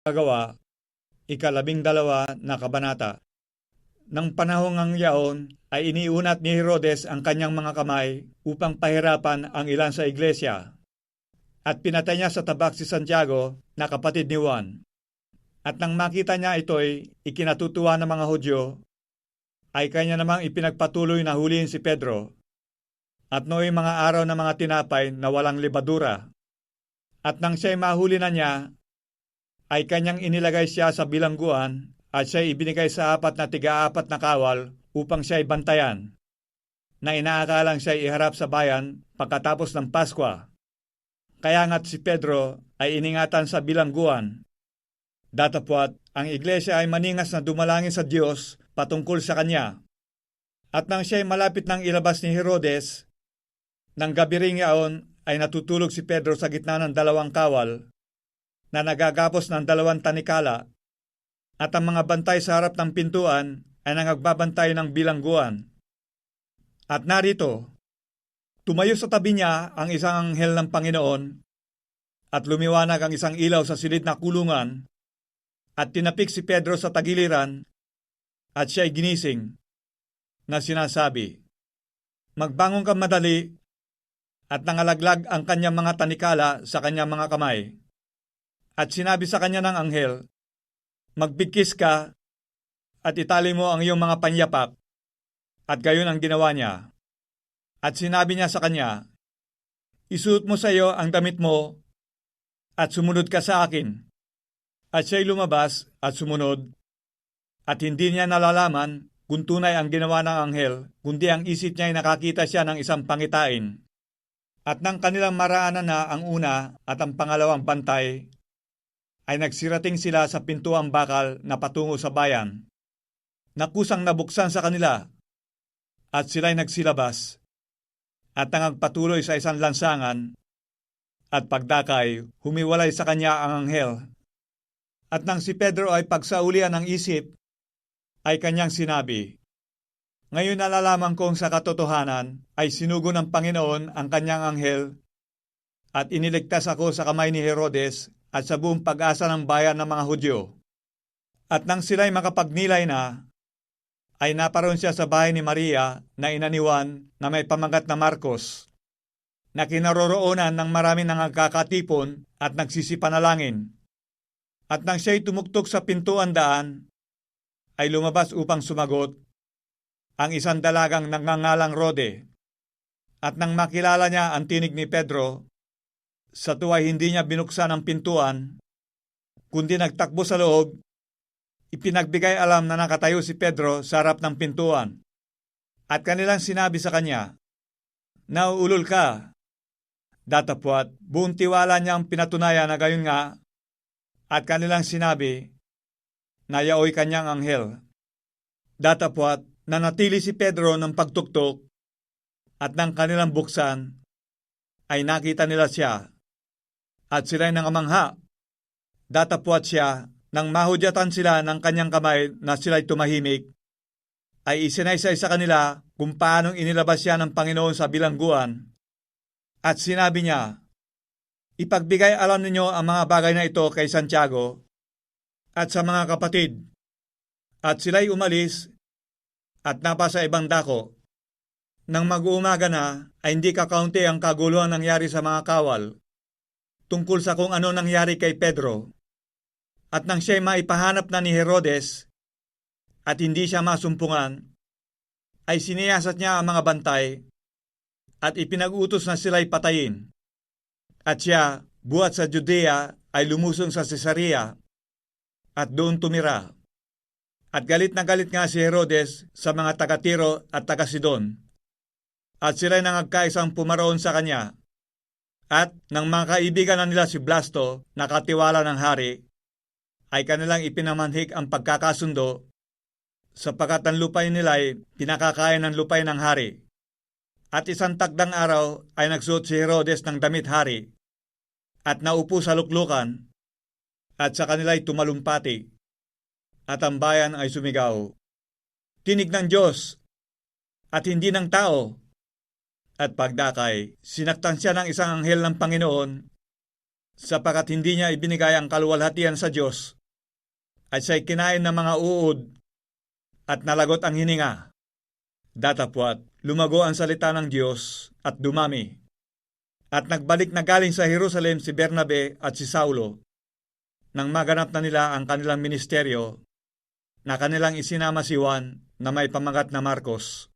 Kagawa, ikalabing dalawa na kabanata. Nang panahong ang yaon ay iniunat ni Herodes ang kanyang mga kamay upang pahirapan ang ilan sa iglesia. At pinatay niya sa tabak si Santiago na kapatid ni Juan. At nang makita niya ito'y ikinatutuwa ng mga Hudyo, ay kanya namang ipinagpatuloy na huliin si Pedro. At nooy mga araw na mga tinapay na walang libadura. At nang siya'y mahuli na niya, ay kanyang inilagay siya sa bilangguan at siya'y ibinigay sa apat na tiga-apat na kawal upang siya'y bantayan, na inaakalang siya'y iharap sa bayan pagkatapos ng Paskwa. Kaya nga't si Pedro ay iningatan sa bilangguan. Datapwat, ang iglesia ay maningas na dumalangin sa Diyos patungkol sa kanya. At nang siya'y malapit ng ilabas ni Herodes, nang gabi ring yaon ay natutulog si Pedro sa gitna ng dalawang kawal na nagagapos ng dalawang tanikala at ang mga bantay sa harap ng pintuan ay nangagbabantay ng bilangguan. At narito, tumayo sa tabi niya ang isang anghel ng Panginoon at lumiwanag ang isang ilaw sa silid na kulungan at tinapik si Pedro sa tagiliran at siya'y ginising na sinasabi, Magbangon ka madali at nangalaglag ang kanyang mga tanikala sa kanyang mga kamay. At sinabi sa kanya ng anghel, Magbigkis ka at itali mo ang iyong mga panyapak. At gayon ang ginawa niya. At sinabi niya sa kanya, Isuot mo sa iyo ang damit mo at sumunod ka sa akin. At siya'y lumabas at sumunod. At hindi niya nalalaman kung tunay ang ginawa ng anghel, kundi ang isip niya ay nakakita siya ng isang pangitain. At nang kanilang maraanan na ang una at ang pangalawang bantay, ay nagsirating sila sa pintuang bakal na patungo sa bayan. Nakusang nabuksan sa kanila at sila'y nagsilabas at nangagpatuloy sa isang lansangan at pagdakay humiwalay sa kanya ang anghel. At nang si Pedro ay pagsaulian ng isip, ay kanyang sinabi, Ngayon nalalaman kong sa katotohanan ay sinugo ng Panginoon ang kanyang anghel at iniligtas ako sa kamay ni Herodes at sa buong pag-asa ng bayan ng mga Hudyo. At nang sila'y makapagnilay na, ay naparoon siya sa bahay ni Maria na inaniwan na may pamagat na Marcos, na kinaroroonan ng marami nang nagkakatipon at nagsisipanalangin. At nang siya'y tumuktok sa pintuan daan, ay lumabas upang sumagot ang isang dalagang nangangalang Rode. At nang makilala niya ang tinig ni Pedro, sa tuway hindi niya binuksan ang pintuan, kundi nagtakbo sa loob, ipinagbigay alam na nakatayo si Pedro sa harap ng pintuan. At kanilang sinabi sa kanya, Nauulol ka. Datapwat, buong tiwala niyang pinatunayan na gayon nga, at kanilang sinabi, Nayaoy kanyang anghel. Datapwat, nanatili si Pedro ng pagtuktok, at nang kanilang buksan, ay nakita nila siya at sila'y nangamangha. Datapwat siya nang mahudyatan sila ng kanyang kamay na sila'y tumahimik, ay isinaysay sa kanila kung paanong inilabas siya ng Panginoon sa bilangguan. At sinabi niya, Ipagbigay alam ninyo ang mga bagay na ito kay Santiago at sa mga kapatid. At sila'y umalis at napasa ibang dako. Nang mag-uumaga na ay hindi kakaunti ang kaguluhan nangyari sa mga kawal tungkol sa kung ano nangyari kay Pedro. At nang siya'y maipahanap na ni Herodes at hindi siya masumpungan, ay siniyasat niya ang mga bantay at ipinag-utos na sila'y patayin. At siya, buhat sa Judea, ay lumusong sa Cesarea at doon tumira. At galit na galit nga si Herodes sa mga taga-Tiro at taga-Sidon. At sila'y nangagkaisang pumaroon sa kanya at nang mga kaibigan na nila si Blasto, nakatiwala ng hari, ay kanilang ipinamanhik ang pagkakasundo sapagkat ang lupay nila ay pinakakaya ng lupay ng hari. At isang takdang araw ay nagsuot si Herodes ng damit hari at naupo sa luklukan at sa kanila'y tumalumpati at ang bayan ay sumigaw. Tinig ng Diyos at hindi ng tao at pagdakay, sinaktan siya ng isang anghel ng Panginoon sapagat hindi niya ibinigay ang kaluwalhatian sa Diyos, at siya'y kinain ng mga uod at nalagot ang hininga. Datapwat, lumago ang salita ng Diyos at dumami. At nagbalik na galing sa Jerusalem si Bernabe at si Saulo nang maganap na nila ang kanilang ministeryo na kanilang isinama si Juan na may pamagat na Marcos